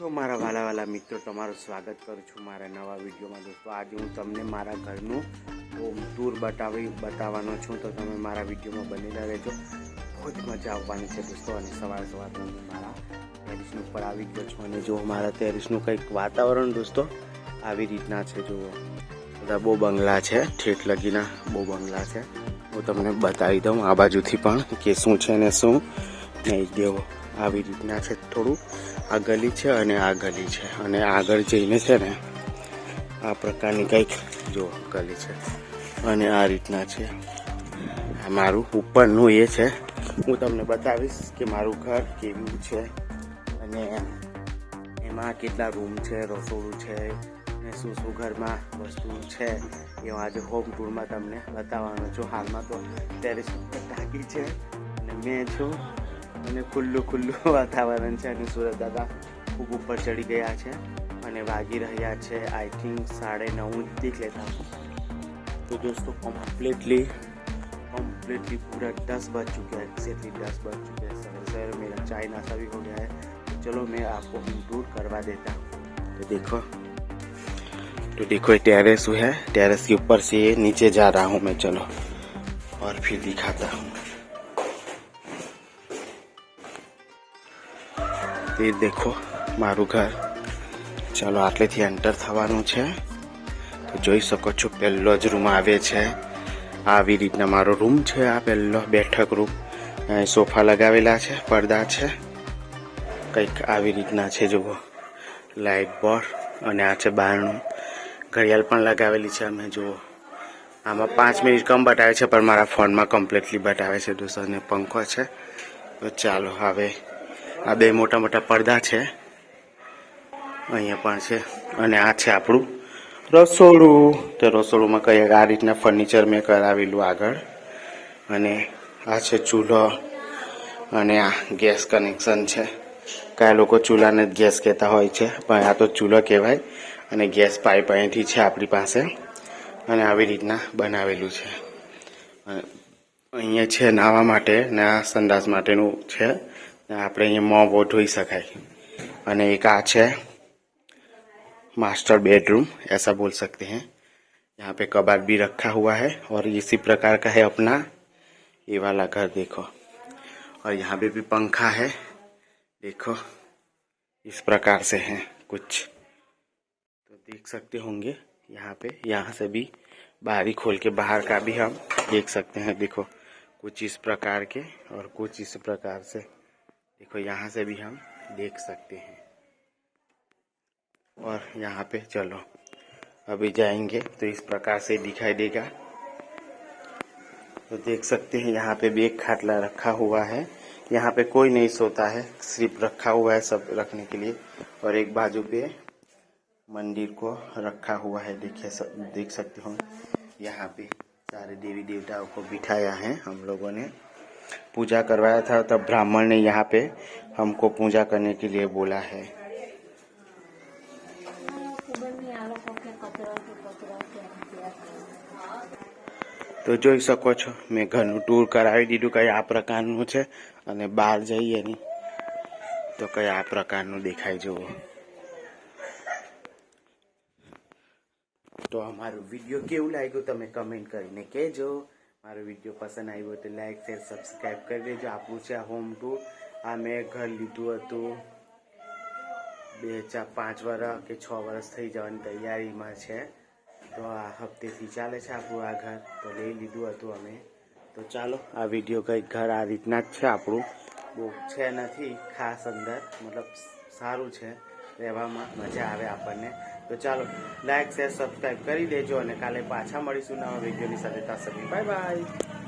છો મારા વાલા વાલા મિત્રો, તમારું સ્વાગત કરું છું મારા નવા વિડીયોમાં. દોસ્તો, આજે હું તમને મારા ઘરનું હોમ ટૂર બતાવી, બતાવવાનો છું. તો તમે મારા વિડીયોમાં બનેલા રહેજો. બહુ જ મજા આવવાની છે દોસ્તો. અને સવાર સવારમાં હું મારા ટેરિસ ઉપર આવી ગયો છું. અને જો મારા ટેરિસનું કંઈક વાતાવરણ દોસ્તો, આવી રીતના છે. જુઓ, બધા બહુ બંગલા છે, ઠેઠ લગીના બહુ બંગલા છે. હું તમને બતાવી દઉં આ બાજુથી પણ કે શું છે ને શું નહીં. દેવો આવી રીતના છે. થોડું આ ગલી છે અને આ ગલી છે. અને આગળ જઈને છે ને, આ પ્રકારની કંઈક જો ગલી છે. અને આ રીતના છે. મારું ઉપરનું એ છે. હું તમને બતાવીશ કે મારું ઘર કેવું છે. અને એમાં કેટલા રૂમ છે, રસોડું છે, ને શું શું ઘરમાં વસ્તુ છે, એ હું આજે હોમ ટૂરમાં તમને બતાવવાનો છું. હાલમાં તો ટેરેસ ટાંકી છે. અને મેં છું અને ખુલ્લું ખુલ્લું વાતાવરણ છે અને સુરત દાદા ખૂબ ઉપર ચડી ગયા છે અને વાગી રહ્યા છે આઈ થિંક સાડે નવ દીક લેતા તો દોસ્તો કમ્પ્લીટલી कम्प्लीटली पूरा दस बज चुका है एग्जैक्टली दस बज चुके हैं सर सर मेरा चाय नाश्ता भी हो गया है तो चलो मैं आपको होम टूर करवा देता हूँ तो देखो तो देखो ये टेरेस है टेरेस के ऊपर से नीचे जा रहा हूँ मैं चलो और फिर दिखाता हूँ તે દેખો, મારું ઘર. ચાલો, આટલેથી એન્ટર થવાનું છે. તો જોઈ શકો છો, પહેલો જ રૂમ આવે છે. આવી રીતના મારો રૂમ છે આ પહેલો, બેઠક રૂમ સોફા લગાવેલા છે, પડદા છે. કંઈક આવી રીતના છે, જુઓ. લાઇટ બોર્ડ અને આ છે બારણું. ઘડિયાળ પણ લગાવેલી છે અમે, જુઓ. આમાં પાંચ મિનિટ કમ બતાવે છે, પણ મારા ફોનમાં કમ્પ્લીટલી બતાવે છે, દોસ્તો. અને પંખો છે. તો ચાલો, હવે આ બે મોટા મોટા પડદા છે. અહીંયા પણ છે. અને આ છે આપણું રસોડું. તો રસોડુંમાં કઈ આ રીતના ફર્નિચર મેં કરાવેલું આગળ. અને આ છે ચૂલો. અને આ ગેસ કનેક્શન છે. કયા લોકો ચૂલાને જ ગેસ કહેતા હોય છે, પણ આ તો ચૂલો કહેવાય. અને ગેસ પાઇપ અહીંથી છે આપણી પાસે. અને આવી રીતના બનાવેલું છે. અહીંયા છે નાહવા માટે ને આ સંડાસ માટેનું છે. આપણે અહીંયા મોં બહુ ધોઈ શકાય અને એક આ છે मास्टर बेडरूम ऐसा बोल सकते हैं यहाँ पे कबाड़ भी रखा हुआ है और इसी प्रकार का है अपना ये वाला घर देखो और यहाँ पे भी पंखा है देखो इस प्रकार से है कुछ तो देख सकते होंगे यहाँ पे यहाँ से भी बारी खोल के बाहर का भी हम देख सकते हैं देखो कुछ इस प्रकार के और कुछ इस प्रकार से देखो, यहाँ से भी हम देख सकते हैं। और यहाँ पे चलो, अभी जाएँगे तो इस प्रकार से दिखाई देगा। तो देख सकते हैं, यहाँ पे भी एक खाटला रखा हुआ है। यहाँ पे कोई नहीं सोता है, सिर्फ़ रखा हुआ है सब रखने के लिए। और एक बाजू पे मंदिर को रखा हुआ है देखिए देख सकते हो। यहाँ पे सारे देवी देवताओं को बिठाया है हम लोगों ने। पूजा करवाया था तब ब्राह्मण ने यहाँ पे हमको पूजा करने के लिए बोला है ખબર નહીં આ લોકો કે કચરો કે કચરો કે તો જોઈ શકો છો મેં ઘરનું ટૂર કરાવી દીધું કંઈ આ પ્રકારનું છે અને બહાર જઈએ નહીં તો કંઈ આ પ્રકારનું દેખાય જુઓ તો અમારું વિડીયો કેવું લાગ્યું તમે કમેન્ટ કરીને કહેજો મારો વીડિયો પસંદ આવ્યો તો લાઈક, શેર સબસ્ક્રાઈબ કરી દેજો. આપણું છે આ હોમ ટૂર આ મેં ઘર લીધું હતું. બે ચાર પાંચ વર્ષ કે છ વર્ષ થઈ જવાની તૈયારીમાં છે. તો આ હપ્તેથી ચાલે છે આપણું આ ઘર. તો લઈ લીધું હતું અમે. તો ચાલો, આ વીડિયો કંઈક ઘર આ રીતના જ છે આપણું. બહુ છે નથી ખાસ અંદર. મતલબ સારું છે. રહેવામાં મજા આવે આપણને. તો ચાલો લાઈક શેર સબસ્ક્રાઈબ કરી દેજો અને કાલે પાછા મળીશું નવા વિડીયોની સાથે. ત્યાં સુધી બાય બાય